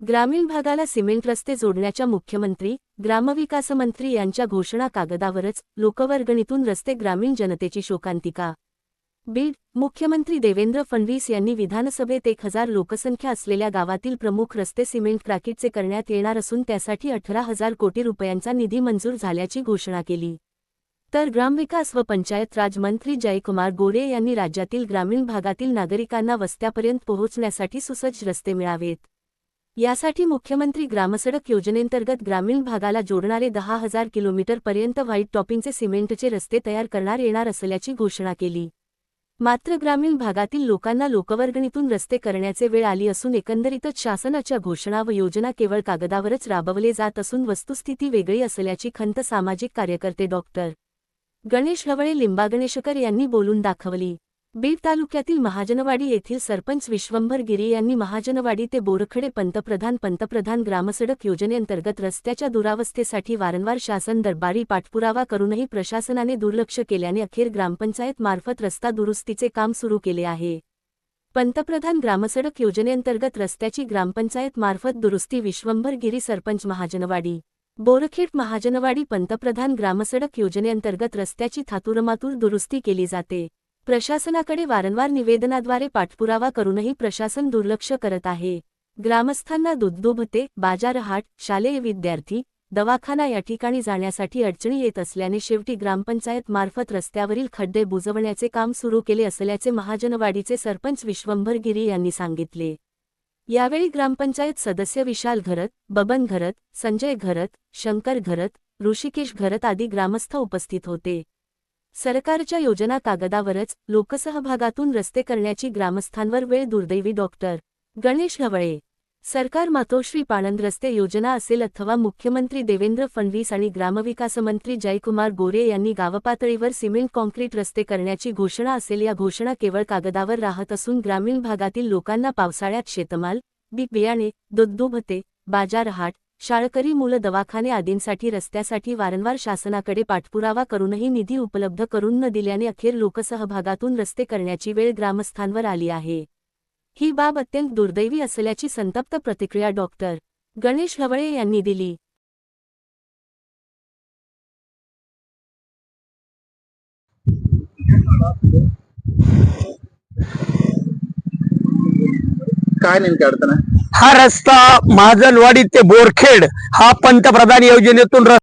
ग्रामीण भागाला सिमेंट रस्ते जोडण्याच्या मुख्यमंत्री ग्रामविकास मंत्री यांच्या घोषणा कागदावरच लोकवर्गणीतून रस्ते ग्रामीण जनतेची शोकांतिका बीड मुख्यमंत्री देवेंद्र फडणवीस यांनी विधानसभेत एक हजार लोकसंख्या असलेल्या गावातील प्रमुख रस्ते सिमेंट क्राकीटचे करण्यात येणार असून त्यासाठी अठरा हजार कोटी रुपयांचा निधी मंजूर झाल्याची घोषणा केली. तर ग्रामविकास व पंचायत राजमंत्री जयकुमार गोरे यांनी राज्यातील ग्रामीण भागातील नागरिकांना वस्त्यापर्यंत पोहोचण्यासाठी सुसज्ज रस्ते मिळावेत. यासाठी मुख्यमंत्री ग्रामसडक योजनेंतर्गत ग्रामीण भागाला जोडणारे दहा हजार किलोमीटरपर्यंत व्हाईट टॉपिंगचे सिमेंटचे रस्ते तयार करणार येणार असल्याची घोषणा केली. मात्र ग्रामीण भागातील लोकांना लोकवर्गणीतून रस्ते करण्याचे वेळ आली असून एकंदरीतच शासनाच्या घोषणा व योजना केवळ कागदावरच राबवले जात असून वस्तुस्थिती वेगळी असल्याची खंत सामाजिक कार्यकर्ते डॉक्टर. गणेश ढवळे लिंबागणेशकर यांनी बोलून दाखवली. बीड तालुक्यातील महाजनवाडी येथील सरपंच विश्वंभर गिरी यांनी महाजनवाडी ते बोरखडे पंतप्रधान पंतप्रधान ग्रामसडक योजनेअंतर्गत रस्त्याच्या दुरावस्थेसाठी वारंवार शासन दरबारी पाठपुरावा करूनही प्रशासनाने दुर्लक्ष केल्याने अखेर ग्रामपंचायत मार्फत रस्ता दुरुस्तीचे काम सुरू केले आहे. पंतप्रधान ग्रामसडक योजनेअंतर्गत रस्त्याची ग्रामपंचायत मार्फत दुरुस्ती विश्वंभर गिरी सरपंच महाजनवाडी बोरखेड महाजनवाडी पंतप्रधान ग्रामसडक योजनेअंतर्गत रस्त्याची थातुरमातूर दुरुस्ती केली जाते. प्रशासनाकडे वारंवार निवेदनाद्वारे पाठपुरावा करूनही प्रशासन दुर्लक्ष करत आहे. ग्रामस्थांना दुधदुभते बाजारहाट शालेय विद्यार्थी दवाखाना या ठिकाणी जाण्यासाठी अडचणी येत असल्याने शेवटी ग्रामपंचायत मार्फत रस्त्यावरील खड्डे बुजवण्याचे काम सुरू केले असल्याचे महाजनवाडीचे सरपंच विश्वंभर गिरी यांनी सांगितले. यावेळी ग्रामपंचायत सदस्य विशाल घरत बबन घरत संजय घरत शंकर घरत ऋषिकेश घरत आदी ग्रामस्थ उपस्थित होते. सरकारच्या योजना कागदावरच लोकसहभागातून रस्ते करण्याची ग्रामस्थांवर वेळ दुर्दैवी डॉक्टर गणेश हवळे सरकार मातोश्री पाणंद रस्ते योजना असेल अथवा मुख्यमंत्री देवेंद्र फडणवीस आणि ग्रामविकास मंत्री जयकुमार गोरे यांनी गावपातळीवर सिमेंट कॉन्क्रीट रस्ते करण्याची घोषणा असेल या घोषणा केवळ कागदावर राहत असून ग्रामीण भागातील लोकांना पावसाळ्यात शेतमाल बी बियाणे दुधदुभते बाजारहाट शाळकरी मुलं दवाखाने आदींसाठी रस्त्यासाठी वारंवार शासनाकडे पाठपुरावा करूनही निधी उपलब्ध करून न दिल्याने अखेर लोकसहभागातून रस्ते करण्याची वेळ ग्रामस्थांवर आली आहे. ही बाब अत्यंत दुर्दैवी असल्याची संतप्त प्रतिक्रिया डॉक्टर गणेश हवळे यांनी दिली. काय नेमकी अडचण आहे? हा रस्ता महाजनवाडी ते बोरखेड हा पंतप्रधान योजनेतून रस्ता